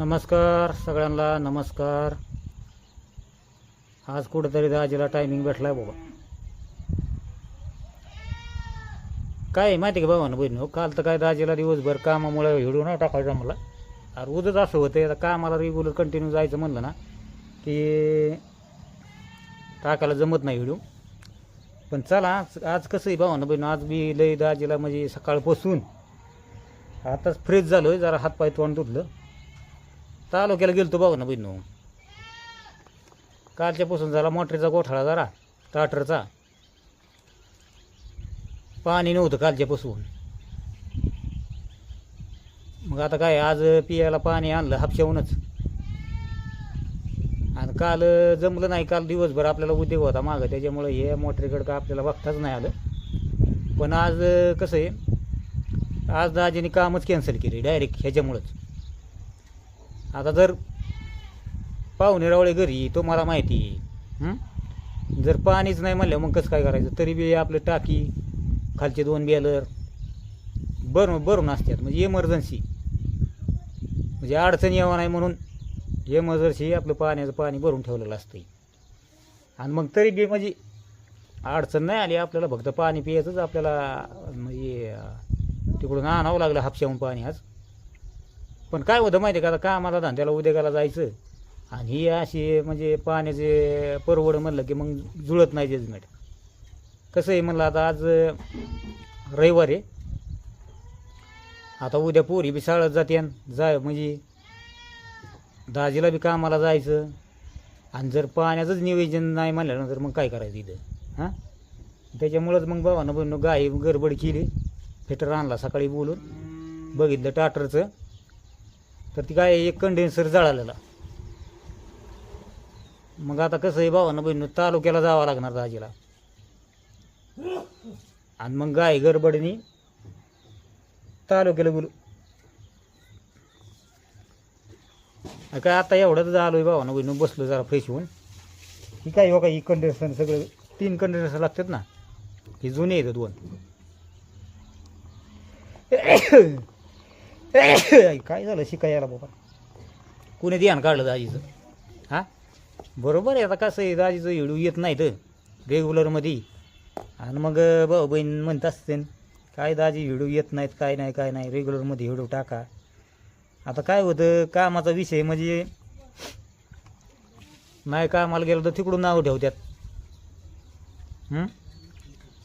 नमस्कार सगळ्यांना नमस्कार. आज कुठंतरी दाजीला टायमिंग भेटलाय बाबा. काय माहिती आहे का बाबा ना बहिणी हो, काल तर काय दाजीला दिवसभर कामामुळे हिडू ना टाकायचं मला अरे उद्याच असं होतं आता कामाला रेग्युलर कंटिन्यू जायचं म्हणलं ना की टाकायला जमत नाही हिडू. पण चला आज आज कसं आहे भावा ना बहिण आज मी लय दाजीला म्हणजे सकाळपासून आताच फ्रेश झालो आहे जरा हातपाय तोंड धुतलं तालुक्याला गेलो तो बघ ना बहिणू. कालच्यापासून झाला मोटरीचा गोठाळा जरा टाटरचा पाणी नव्हतं कालच्यापासून मग आता काय आज पियाला पाणी आणलं हापशाहूनच. आणि काल जमलं नाही काल दिवसभर आपल्याला उद्योग होता मागं त्याच्यामुळं हे मोटरीकडं का आपल्याला बघताच नाही आलं. पण आज कसं आहे आज दाजीने कामच कॅन्सल केली डायरेक्ट ह्याच्यामुळंच. आता जर पाहुणे रावळे घरी तो मला माहिती आहे. हं? जर पाणीच नाही म्हणलं मग कसं काय करायचं? तरी बी आपलं टाकी खालचे दोन बेलर भरून भरून असतात. म्हणजे इमर्जन्सी म्हणजे अडचण यावं नाही म्हणून इमर्जन्सी आपलं पाण्याचं पाणी भरून ठेवलेलं असतं आणि मग तरी बी म्हणजे अडचण नाही आली आपल्याला फक्त पाणी पियाचंच आपल्याला म्हणजे तिकडून आणावं लागलं हापशाहून पाणी आज. पण काय होतं माहिती आहे का? आता कामाला धंद्याला उद्योगाला जायचं आणि ही अशी म्हणजे पाण्याचे परवड म्हणलं की मग जुळत नाही जजमेंट कसं आहे म्हणलं आता आज रविवार आहे. आता उद्या पोरी बी शाळेत जाते जाय म्हणजे दाजीला बी कामाला जायचं. आणि जर पाण्याचंच नियोजन नाही म्हणल्यानंतर मग काय करायचं इथं? हां? त्याच्यामुळंच मग बाबानं बहिण गाई गडबड केली. फिटर आणला सकाळी बोलून. बघितलं टाटरचं तर ती काय एक कंडेन्सर जळालेला मग आता कसं आहे भावानं बहिण तालुक्याला जावं लागणार दाजीला आणि मग गाय गडबडीने तालुक्याला बोलू काय आता एवढंच झालो आहे भावानं बहिण बसलो जरा फ्रेश होऊन ही काय हो का ही कंडेन्सर सगळं तीन कंडेन्सर लागतात ना ही जुने आहेत दोन काय झालं? शिकायला बाबा. कुणी ध्यान काढलं दाजीचं? हां? बरोबर आहे आता कसं आहे दाजीचं हिडू येत नाही तर रेग्युलरमध्ये आणि मग भाऊ बहीण म्हणत असते काय दाजी हिडू येत नाहीत काय नाही काय नाही रेग्युलरमध्ये हिडू टाका. आता काय होतं कामाचा विषय म्हणजे नाही कामाला गेलो तर तिकडून नाव ठेवतात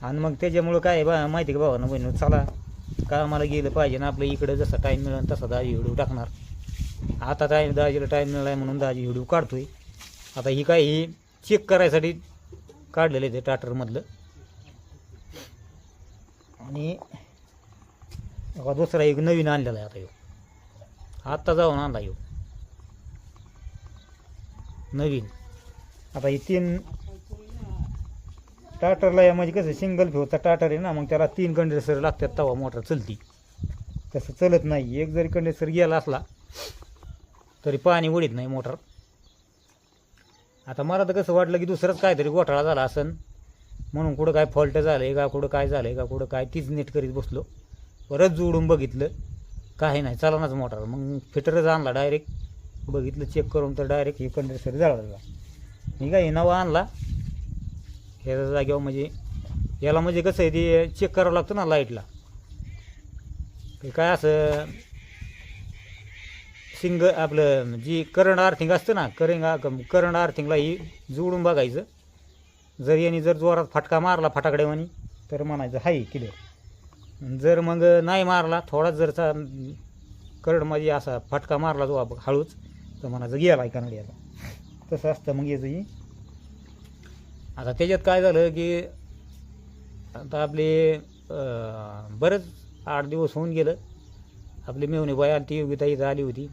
आणि मग त्याच्यामुळं काय बा माहिती आहे का भावानं बहिण चला. कामाला गेलं पाहिजे ना आपलं इकडं जसा टाईम मिळेल तसा दाजी हिडू टाकणार. आता टाईम दाजीला टाईम मिळाला आहे म्हणून दाजी हिडू काढतोय. आता ही काय ही चेक करायसाठी काढलेलं आहे ते टाटरमधलं आणि दुसरा एक नवीन आणलेला आहे आता यो आत्ता जाऊन आणला येऊ नवीन. आता ही तीन टाटरला या म्हणजे कसं सिंगल फ्यूचा टाटर आहे ना मग त्याला तीन कंडेन्सर लागतात तवा मोटर चलती. तसं चलत नाही. एक जरी कंडेन्सर गेला असला तरी पाणी उडीत नाही मोटर. आता मला तर कसं वाटलं की दुसरंच काहीतरी घोटाळा झाला असन. म्हणून कुठं काय फॉल्ट झालं का कुठं काय झालं का कुठं काय तीच नीट करीत बसलो. परत जोडून बघितलं काही नाही चालनाच मोटर. मग फिटरच आणला डायरेक्ट बघितलं चेक करून तर डायरेक्ट हे कंडेन्सर जाळला. मी काय नवा आणला? ह्याच्या जागेवर म्हणजे याला म्हणजे कसं आहे ते चेक करावं लागतं ना लाईटला ते काय असं सिंग आपलं जी करंट आर्थिंग असतं ना करंग करंट आर्थिंगला ही जोडून बघायचं. जर यांनी जर जोरात फटका मारला फटाकडे म्हणे तर म्हणायचं हाय किलो जर मग नाही मारला थोडा जरचा करंट करंटमध्ये असा फटका मारला जो हळूच तर म्हणायचं गेला आहे याचा. तसं असतं मग याचं ही. आता त्याच्यात काय झालं की आता आपले बरंच आठ दिवस होऊन गेलं. आपली मेवणी बाई आली ती योगिता इथं आली होती.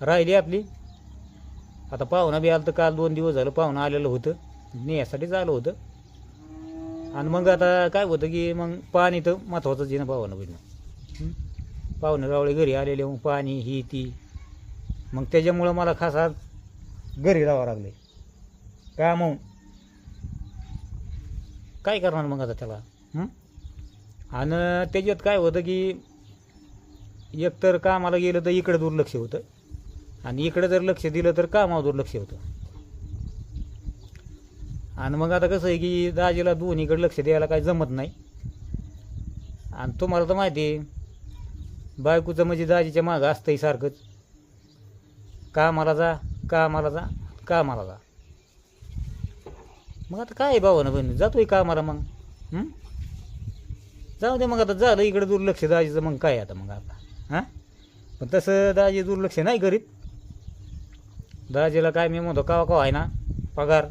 राहिली आपली. आता पाहुणा बी आलं तर काल दोन दिवस झालं पाहुणं आलेलं होतं. नेहासाठीच आलं होतं. आणि मग आता काय होतं की मग पाणी तर महत्त्वाचंच आहे ना पाहुणं बहिणं पाहुणे रावळे घरी आलेले मग पाणी ही ती. मग त्याच्यामुळं मला खासा घरी राहावं लागले का मग? काय करणार मग आता त्याला? आणि त्याच्यात काय होतं की एकतर कामाला गेलं तर इकडं दुर्लक्ष होतं. आणि इकडं जर लक्ष दिलं तर कामावर दुर्लक्ष होतं. आणि मग आता कसं आहे की दाजीला दोन्हीकडे लक्ष द्यायला काही जमत नाही. आणि तुम्हाला तर माहिती आहे बायकोचं म्हणजे दाजीच्या मागं असतंही सारखंच. कामाला जा कामाला जा कामाला जा. मग आता काय भावानं बहिणी? जातोय कामाला मग. हं? जाऊ दे मग आता झालं इकडे दुर्लक्ष दाजीचं मग काय आता मग आता? हां? पण तसं दाजी दुर्लक्ष नाही करीत. दाजीला काय मी म्हणतो कावा कावा आहे ना? पगार.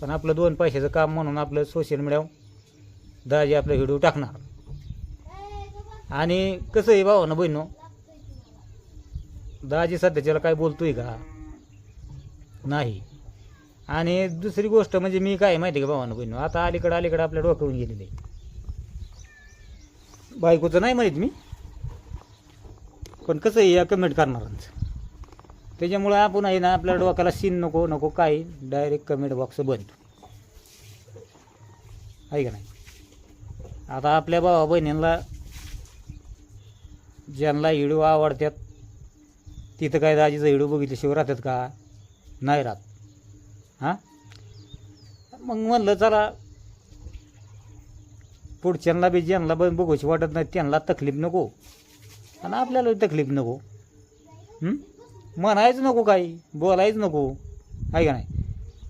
पण आपलं दोन पैशाचं काम म्हणून आपलं सोशल मीडियावर दाजी आपलं व्हिडिओ टाकणार. आणि कसं आहे भावानं बहिणो दाजी सध्याच्याला काय बोलतोय का? नाही. आणि दुसरी गोष्ट म्हणजे मी काय माहिती आहे का भावानं बहिणो आता अलीकडं अलीकडं आपल्या डोक्यावरून आहे. बायकोचं नाही माहीत मी. पण कसं आहे या कमेंट करणारांचं त्याच्यामुळं आपण आहे ना आपल्या डोक्याला सीन नको नको काय डायरेक्ट कमेंट बॉक्स बंद. आहे का नाही? आता आपल्या भावा बहिणींना ज्यांना व्हिडिओ आवडतात तिथं काय दाजीचा व्हिडिओ बघितल्याशिवाय राहतात का? नाही राहत. हां? मग म्हणलं चला पुढच्यांना बी ज्यांना पण बघूशी वाटत नाही त्यांना तकलीफ नको. आणि आपल्याला तकलीफ नको. म्हणायचं नको काही बोलायचं नको. आहे का नाही?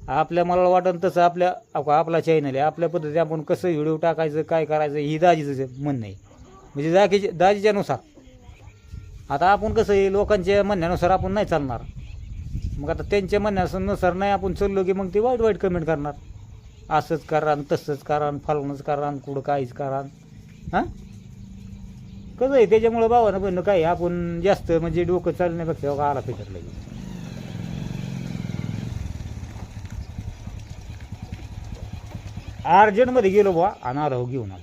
आपल्या मला वाटत तसं आपल्या आपला चॅनल आहे आपल्या पद्धती आपण कसं व्हिडिओ टाकायचं काय करायचं ही दाजीचं म्हणणं आहे. म्हणजे दाखीच्या दाजीच्यानुसार. आता आपण कसं आहे लोकांच्या म्हणण्यानुसार आपण नाही चालणार. मग आता त्यांच्या म्हणण्यानुसार नाही आपण चाललो की मग ते वाईट वाईट कमेंट करणार. असंच करा आणि तसंच करा आणि फलवणंच करा आणि कुठं काहीच करा. हां? कसं आहे त्याच्यामुळं भावानं पण काय आपण जास्त म्हणजे डोकं चालण्यापेक्षा आला फिकरला अर्जंटमध्ये गेलो बा आणि आलो हो घेऊन आलो.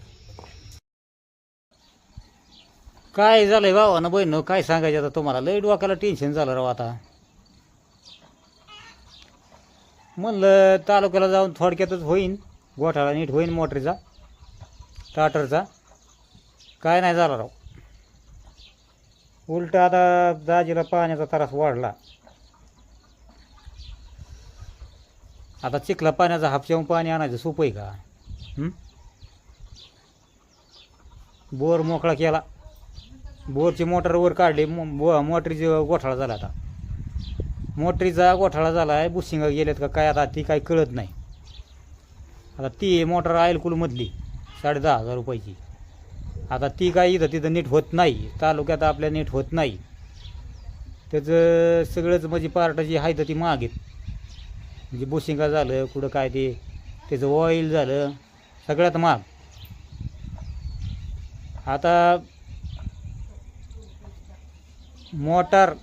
काय झालंय भावानं बहिणं? काय सांगायचं आता तुम्हाला? लय डोक्याला टेन्शन झालं राव आता. म्हणलं तालुक्याला जाऊन थोडक्यातच होईन. गोठाळा नीट होईन मोटरीचा. टाटरचा काय नाही झाला राव. उलट आता दाजीला पाण्याचा त्रास वाढला. आता चिखला पाण्याचा हापशाहून पाणी आणायचं सोपं आहे का? बोर मोकळा केला. बोरची मोटर वर काढली. मो- मोटरीची गोठाळा झाला आता. मोटरीचा गोठाळा झाला आहे बुशिंगा गेलेत का काय आता ती काही कळत नाही. आता ती मोटर आयलकुलमधली साडे दहा हजार रुपयाची. आता ती काय इथं तिथं नीट होत नाही तालुक्यात आपल्या नीट होत नाही. त्याचं सगळंच म्हणजे पार्ट जी आहे तर ती महाग आहेत म्हणजे बुशिंगा झालं कुठं काय ते त्याचं ऑइल झालं सगळ्यात महाग आता मोटार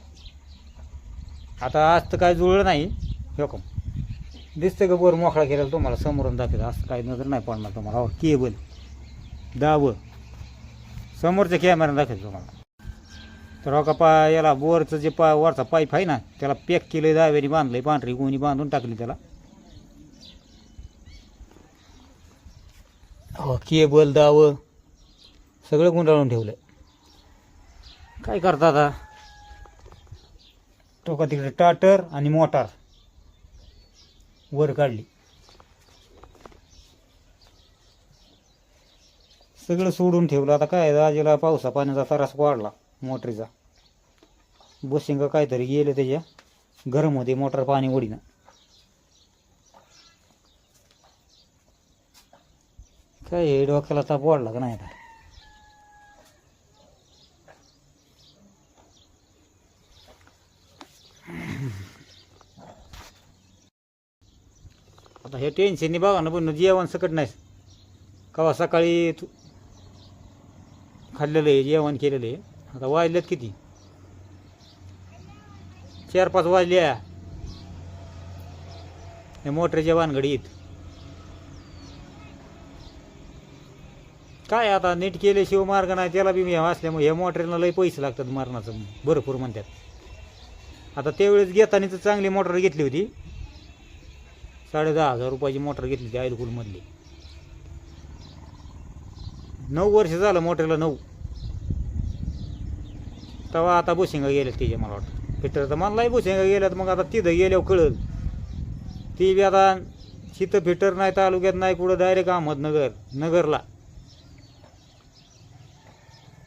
आता आज तर काय जुळलं नाही. हो का दिसतं का वर मोकळा केलेला तुम्हाला? समोरून दाखवतो असं काय नजर नाही पडणार तुम्हाला. हो केबल दावं समोरच्या कॅमेऱ्यानं दाखवतो तुम्हाला. तर हो का पा याला बोरचं जे पा वरचा पाईप आहे ना त्याला पॅक केलं दाव्याने बांधलंय पांढरी गोणी बांधून टाकली त्याला. हो केबल दावं सगळं गुंडाळून ठेवलं काय करता आता? टोका तिकडे टाटर आणि मोटार वर काढली. सगळं सोडून ठेवलं. आता काय राजेला पावसा पाण्याचा त्रास वाढला मोटरीचा. बसिंग काहीतरी गेले त्याच्या गरम होते मोटर पाणी ओढीनं. काय हे डोक्याला ताप वाढला का नाही आता? आता हे टेन्शननी बघा ना पण जेवण सकट नाही कवा सकाळी तू खाल्लेलं आहे जेवण केलेलं आहे. आता वाजल्यात किती? चार पाच वाजल्या हे मोटरच्या भानगडीत काय आता नीट केल्याशिवाय मार्ग नाही त्याला बी असल्यामुळे हे मोटरीला लई पैसे लागतात मारणाचं भरपूर म्हणतात. आता त्यावेळेस घेताना तर चांगली मोटर घेतली होती. साडे दहा हजार रुपयाची मोटर घेतली ती आयलकूलमधली नऊ वर्ष झालं मोटरला नऊ. तेव्हा आता बुशिंगा गेल्यात तिचे मला वाटतं. फिटर तर मला भुसेंगा गेल्यात मग आता तिथं गेल्यावर कळल. ती बी आता तिथं फिटर नाही तालुक्यात नाही कुठं डायरेक्ट अहमदनगर नगरला.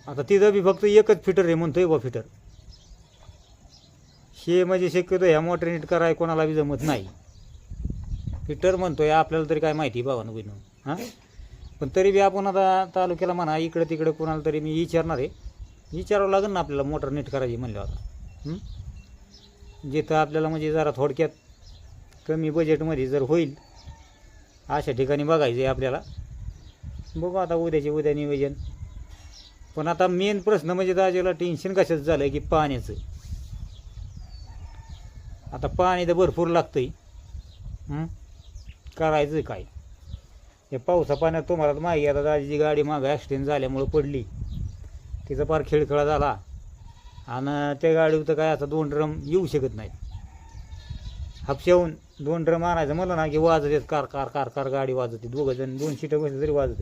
आता तिथं बी फक्त एकच फिटर आहे म्हणतोय बा फिटर. हे म्हणजे शक्यतो ह्या मोटर नीट कराय कोणाला बी जमत नाही. फिटर म्हणतोय आपल्याला तरी काय माहिती बाबानं बहिणू हां? पण तरी बी आपण आता तालुक्याला म्हणा इकडं तिकडं कोणाला तरी मी विचारणार आहे. विचारावं लागेल ना आपल्याला मोटर नीट करायची म्हणलं आता. जिथं आपल्याला म्हणजे जरा थोडक्यात कमी बजेटमध्ये जर होईल अशा ठिकाणी बघायचं आहे आपल्याला. बघू आता उद्याचे उद्या नियोजन. पण आता मेन प्रश्न म्हणजे दाजेला टेन्शन कशाचं झालं आहे की पाण्याचं? आता पाणी तर भरपूर लागतंय. हं? करायचं काय? हे पावसा पाण्यात तुम्हाला तर माहिती आता दाजीची गाडी मागं ॲक्सिडेंट झाल्यामुळं पडली. तिचा फार खेळखेळा झाला. आणि त्या गाडीवर तर काय आता दोन ड्रम येऊ शकत नाही. हापशाहून दोन ड्रम आणायचं मला ना की वाजत येत कार कार कार कार गाडी वाजते. दोघं जण दोन शीटं बसले तरी वाजत.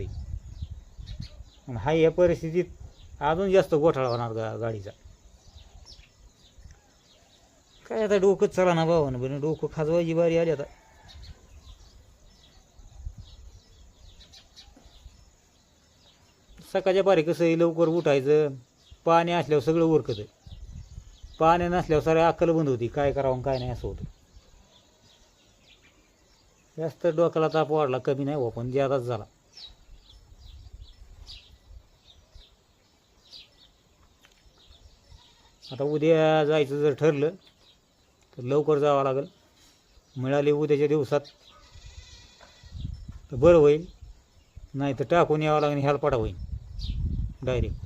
आणि हा या परिस्थितीत अजून जास्त गोठाळा होणार गा गाडीचा. काय आता डोकंच चला ना भावानं बरं डोकं खाजवायची बारी आली आता. सकाळच्या पारी कसं आहे लवकर उठायचं. पाणी असल्यावर सगळं उरकतं. पाणी नसल्यावर सारे अक्कल बंद होती. काय करावं काय नाही असं होतं. जास्त डोक्याला ताप वाढला कमी नाही हो पण ज्यादाच झाला. आता उद्या जायचं जर ठरलं तर लवकर जावं लागेल. मिळाली उद्याच्या दिवसात तर बरं होईल. नाही तर टाकून यावं लागेल ह्याला होईल डायरेक्ट.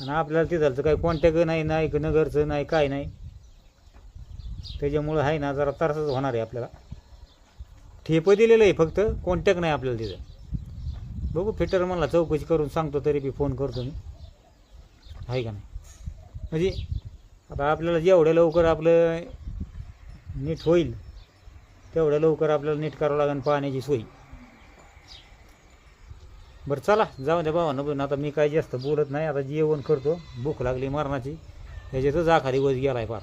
आणि आपल्याला तिथलचं काही कॉन्टॅक्ट नाही नाही क नगरचं नाही काय नाही. त्याच्यामुळं आहे ना जरा त्रासच होणार आहे आपल्याला. ठेपं दिलेलं आहे फक्त कॉन्टॅक्ट नाही आपल्याला तिथं. बघू फिटर मला चौकशी करून सांगतो तरी बी फोन करतो मी. आहे का नाही? म्हणजे आता आपल्याला जेवढ्या लवकर आपलं नीट होईल तेवढ्या लवकर आपल्याला नीट करावं लागेल पाण्याची सोय. बरं चला जाऊ द्या भावानं पण आता मी काय जास्त बोलत नाही आता जेवण करतो भूक लागली मरणाची. याच्यातच आखारी गेला गेलाय फार.